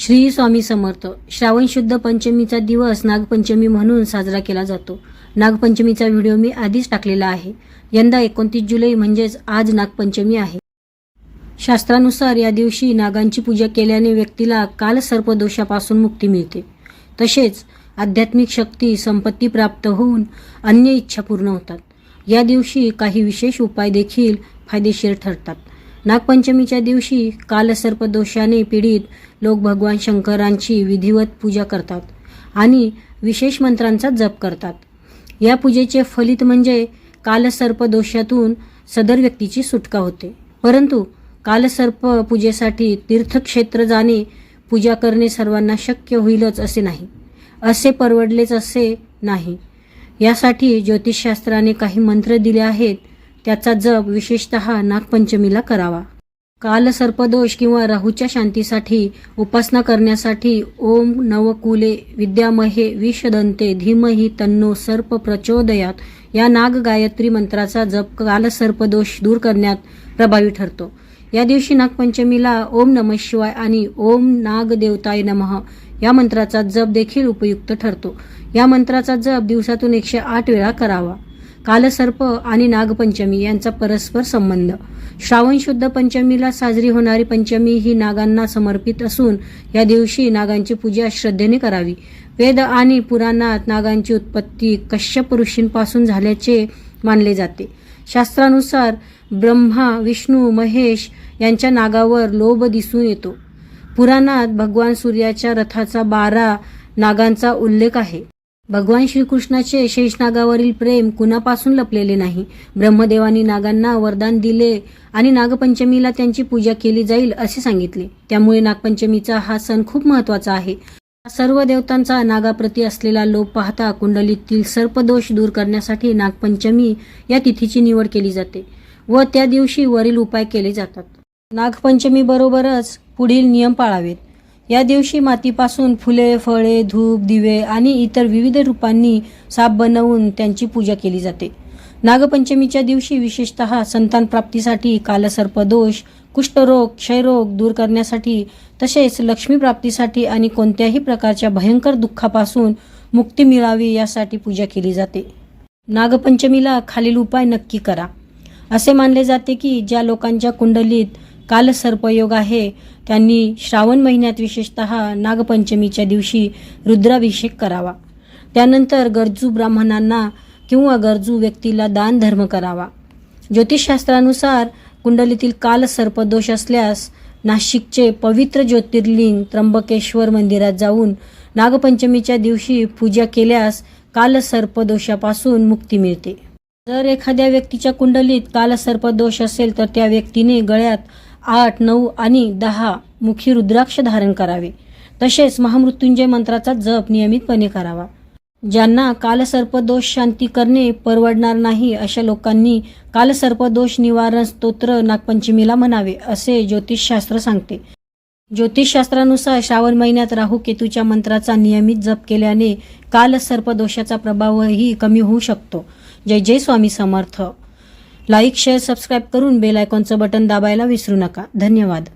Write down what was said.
श्री स्वामी समर्थ श्रावण शुद्ध पंचमीचा दिवस नागपंचमी म्हणून साजरा केला जातो. नागपंचमीचा व्हिडिओ मी आधीच टाकलेला आहे. यंदा एकोणतीस जुलै म्हणजेच आज नागपंचमी आहे. शास्त्रानुसार या दिवशी नागांची पूजा केल्याने व्यक्तीला काल सर्पदोषापासून मुक्ती मिळते. तसेच आध्यात्मिक शक्ती संपत्ती प्राप्त होऊन अन्य इच्छा पूर्ण होतात. या दिवशी काही विशेष उपाय देखील फायदेशीर ठरतात. नागपंचमीच्या दिवशी कालसर्पदोषाने पीडित लोक भगवान शंकरांची विधिवत पूजा करतात आणि विशेष मंत्रांचा जप करतात. या पूजेचे फलित म्हणजे कालसर्पदोषातून सदर व्यक्तीची सुटका होते. परंतु कालसर्प पूजेसाठी तीर्थक्षेत्र जाणे पूजा करणे सर्वांना शक्य होईलच असे नाही. असे परवडलेच असे नाही. यासाठी ज्योतिषशास्त्राने काही मंत्र दिले आहेत त्याचा जप विशेषतः नागपंचमीला करावा. कालसर्पदोष किंवा राहूच्या शांतीसाठी उपासना करण्यासाठी ओम नवकुले विद्यामहे विषदंते धीमही तन्नो सर्प प्रचोदयात. या नाग गायत्री मंत्राचा जप कालसर्पदोष दूर करण्यात प्रभावी ठरतो. या दिवशी नागपंचमीला ओम नम शिवाय आणि ओम नाग देवताय नमः या मंत्राचा जप देखील उपयुक्त ठरतो. या मंत्राचा जप दिवसातून एकशे आठ वेळा करावा. कालसर्प आणि नागपंचमी यांचा परस्पर संबंध. श्रावण शुद्ध पंचमीला साजरी होणारी पंचमी ही नागांना समर्पित असून या दिवशी नागांची पूजा श्रद्धेने करावी. वेद आणि पुराणात नागांची उत्पत्ती कश्यप ऋषींपासून झाल्याचे मानले जाते. शास्त्रानुसार ब्रह्मा विष्णू महेश यांच्या नागावर लोभ दिसून येतो. पुराणात भगवान सूर्याच्या रथाचा बारा नागांचा उल्लेख आहे. भगवान श्रीकृष्णाचे शेष नागावरील प्रेम कुणापासून लपलेले नाही? ब्रह्मदेवानी नागांना वरदान दिले आणि नागपंचमीला त्यांची पूजा केली जाईल असे सांगितले. त्यामुळे नागपंचमीचा हा सण खूप महत्त्वाचा आहे. सर्व देवतांचा नागाप्रती असलेला लोप पाहता कुंडलीतील सर्पदोष दूर करण्यासाठी नागपंचमी या तिथीची निवड केली जाते व त्या दिवशी वरील उपाय केले जातात. नागपंचमी बरोबरच पुढील नियम पाळावेत. या दिवशी मातीपासून फुले फळे धूप दिवे आणि इतर विविध रूपांनी साप बनवून त्यांची पूजा केली जाते. नागपंचमीच्या दिवशी विशेषतः संतान प्राप्तीसाठी कालसर्पदोष कुष्ठरोग क्षयरोग दूर करण्यासाठी तसेच लक्ष्मीप्राप्तीसाठी आणि कोणत्याही प्रकारच्या भयंकर दुःखापासून मुक्ती मिळावी यासाठी पूजा केली जाते. नागपंचमीला खालील उपाय नक्की करा. असे मानले जाते की ज्या लोकांच्या कुंडलीत कालसर्पयोग आहे. त्यांनी श्रावण महिन्यात विशेषतः नागपंचमीच्या दिवशी रुद्राभिषेक करावा. त्यानंतर गरजू ब्राह्मणांना किंवा गरजू व्यक्तीला दान धर्म करावा. ज्योतिषशास्त्रानुसार कुंडलीतील कालसर्पदोष असल्यास नाशिकचे पवित्र ज्योतिर्लिंग त्र्यंबकेश्वर मंदिरात जाऊन नागपंचमीच्या दिवशी पूजा केल्यास कालसर्पदोषापासून मुक्ती मिळते. जर एखाद्या व्यक्तीच्या कुंडलीत कालसर्पदोष असेल तर त्या व्यक्तीने गळ्यात आठ नऊ आणि दहा मुखी रुद्राक्ष धारण करावे. तसेच महामृत्युंजय मंत्राचा जप नियमितपणे करावा. ज्यांना कालसर्पदोष शांती करणे परवडणार नाही अशा लोकांनी कालसर्पदोष निवारण स्तोत्र नागपंचमीला म्हणावे असे ज्योतिषशास्त्र सांगते. ज्योतिषशास्त्रानुसार श्रावण महिन्यात राहू केतूच्या मंत्राचा नियमित जप केल्याने कालसर्पदोषाचा प्रभावही कमी होऊ शकतो. जय जय Swami Samarth. Like share subscribe करून बेल आयकॉनचं बटन दाबायला विसरू नका. धन्यवाद.